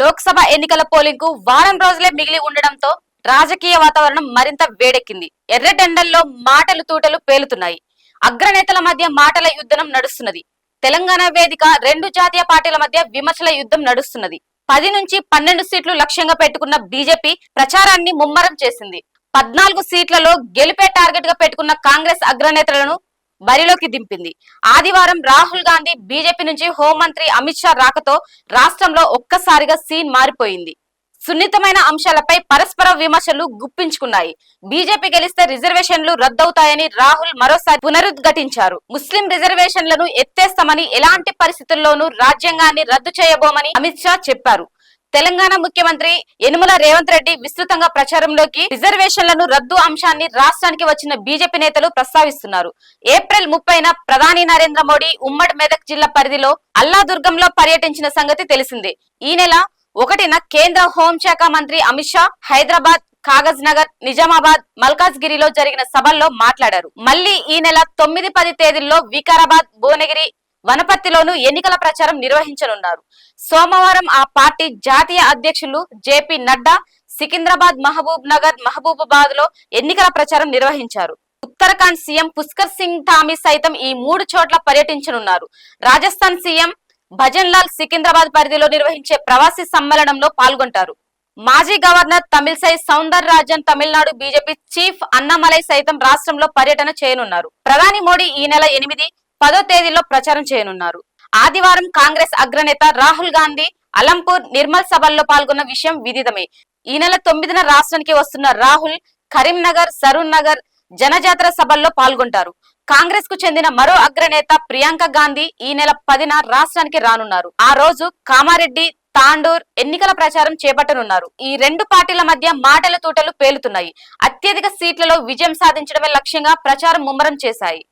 లోక్సభ ఎన్నికల పోలింగ్కు వారం రోజులే మిగిలి ఉండడంతో రాజకీయ వాతావరణం మరింత వేడెక్కింది. ఎర్రటెండల్లో మాటలు తూటలు పేలుతున్నాయి. అగ్రనేతల మధ్య మాటల యుద్ధం నడుస్తున్నది. తెలంగాణ వేదిక రెండు జాతీయ పార్టీల మధ్య విమర్శల యుద్ధం నడుస్తున్నది. పది నుంచి పన్నెండు సీట్లు లక్ష్యంగా పెట్టుకున్న బీజేపీ ప్రచారాన్ని ముమ్మరం చేసింది. పద్నాలుగు సీట్లలో గెలిపే టార్గెట్గా పెట్టుకున్న కాంగ్రెస్ అగ్రనేతలను బరిలోకి దింపింది. ఆదివారం రాహుల్ గాంధీ బీజేపీ నుంచి హోంమంత్రి అమిత్ షా రాకతో రాష్ట్రంలో ఒక్కసారిగా సీన్ మారిపోయింది. సున్నితమైన అంశాలపై పరస్పర విమర్శలు గుప్పించుకున్నాయి. బీజేపీ గెలిస్తే రిజర్వేషన్లు రద్దవుతాయని రాహుల్ మరోసారి పునరుద్ఘాటించారు. ముస్లిం రిజర్వేషన్లను ఎత్తేస్తామని ఎలాంటి పరిస్థితుల్లోనూ రాజ్యాంగాన్ని రద్దు చేయబోమని అమిత్ షా చెప్పారు. తెలంగాణ ముఖ్యమంత్రి యనుమల రేవంత్ రెడ్డి విస్తృతంగా ప్రచారంలోకి రిజర్వేషన్లను రద్దు అంశాన్ని రాష్ట్రానికి వచ్చిన బీజేపీ నేతలు ప్రస్తావిస్తున్నారు. ఏప్రిల్ ముప్పైన ప్రధాని నరేంద్ర మోడీ ఉమ్మడి మెదక్ జిల్లా పరిధిలో అల్లాదుర్గంలో పర్యటించిన సంగతి తెలిసిందే. ఈ నెల ఒకటిన కేంద్ర హోంశాఖ మంత్రి అమిత్ షా హైదరాబాద్ కాగజ్ నగర్ నిజామాబాద్ మల్కాజ్గిరిలో జరిగిన సభల్లో మాట్లాడారు. మళ్ళీ ఈ నెల తొమ్మిది పది తేదీల్లో వికారాబాద్ భువనగిరి వనపర్తిలోనూ ఎన్నికల ప్రచారం నిర్వహించనున్నారు. సోమవారం ఆ పార్టీ జాతీయ అధ్యక్షులు జేపీ నడ్డా సికింద్రాబాద్ మహబూబ్ నగర్ మహబూబాబాద్లో ఎన్నికల ప్రచారం నిర్వహించారు. ఉత్తరాఖండ్ సీఎం పుష్కర్ సింగ్ ధామి సైతం ఈ మూడు చోట్ల పర్యటించనున్నారు. రాజస్థాన్ సీఎం భజన్ లాల్ సికింద్రాబాద్ పరిధిలో నిర్వహించే ప్రవాసీ సమ్మేళనంలో పాల్గొంటారు. మాజీ governor Tamilisai Soundararajan Tamil Nadu BJP chief Annamalai సైతం రాష్ట్రంలో పర్యటన చేయనున్నారు. ప్రధాని మోడీ ఈ నెల ఎనిమిది పదో తేదీలో ప్రచారం చేయనున్నారు. ఆదివారం కాంగ్రెస్ అగ్రనేత రాహుల్ గాంధీ అలంపూర్ నిర్మల్ సభల్లో పాల్గొన్న విషయం విదితమే. ఈ నెల తొమ్మిదిన రాష్ట్రానికి వస్తున్న రాహుల్ కరీంనగర్ సరూన్ నగర్ జనజాతర సభల్లో పాల్గొంటారు. కాంగ్రెస్కు చెందిన మరో అగ్రనేత ప్రియాంక గాంధీ ఈ నెల పదిన రాష్ట్రానికి రానున్నారు. ఆ రోజు కామారెడ్డి తాండూర్ ఎన్నికల ప్రచారం చేపట్టనున్నారు. ఈ రెండు పార్టీల మధ్య మాటల తూటలు పేలుతున్నాయి. అత్యధిక సీట్లలో విజయం సాధించడమే లక్ష్యంగా ప్రచారం ముమ్మరం చేశాయి.